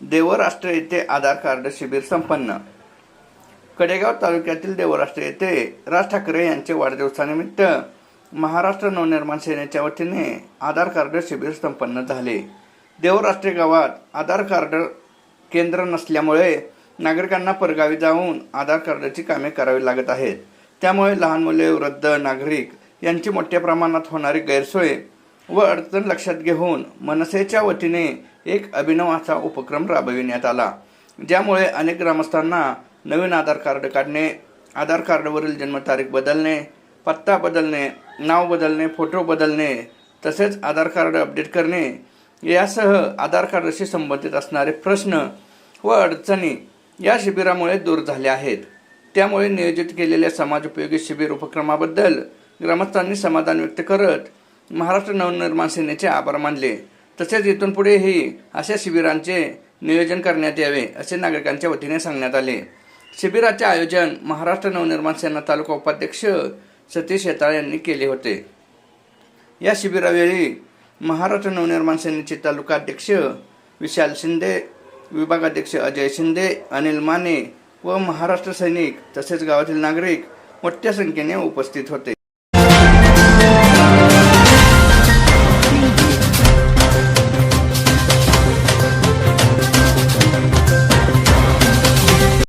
देवराष्ट्र येथे आधार कार्ड शिबिर संपन्न. कडेगाव तालुक्यातील देवराष्ट्र येथे राज ठाकरे यांच्या वाढदिवसानिमित्त महाराष्ट्र नवनिर्माण सेनेच्या वतीने आधार कार्ड शिबिर संपन्न झाले. देवराष्ट्रे गावात आधार कार्ड केंद्र नसल्यामुळे नागरिकांना परगावी जाऊन आधार कार्डाची कामे करावी लागत आहेत. त्यामुळे लहान मुले वृद्ध नागरिक यांची मोठ्या प्रमाणात होणारी गैरसोय व अडचण लक्षात घेऊन मनसेच्या वतीने एक अभिनव असा उपक्रम राबविण्यात आला. ज्यामुळे अनेक ग्रामस्थांना नवीन आधार कार्ड काढणे आधार कार्डवरील जन्मतारीख बदलणे पत्ता बदलणे नाव बदलणे फोटो बदलणे तसेच आधार कार्ड अपडेट करणे यासह आधार कार्डशी संबंधित असणारे प्रश्न व अडचणी या शिबिरामुळे दूर झाल्या आहेत. त्यामुळे नियोजित केलेल्या समाज उपयोगी शिबिर उपक्रमाबद्दल ग्रामस्थांनी समाधान व्यक्त करत महाराष्ट्र नवनिर्माण सेनेचे आभार मानले. तसेच इथून पुढेही अशा शिबिरांचे नियोजन करण्यात यावे असे नागरिकांच्या वतीने सांगण्यात आले. शिबिराचे आयोजन महाराष्ट्र नवनिर्माण सेना तालुका उपाध्यक्ष सतीश येताळे यांनी केले होते. या शिबिरावेळी महाराष्ट्र नवनिर्माण सेनेचे तालुका अध्यक्ष विशाल शिंदे विभागाध्यक्ष अजय शिंदे अनिल माने व महाराष्ट्र सैनिक तसेच गावातील नागरिक मोठ्या संख्येने उपस्थित होते.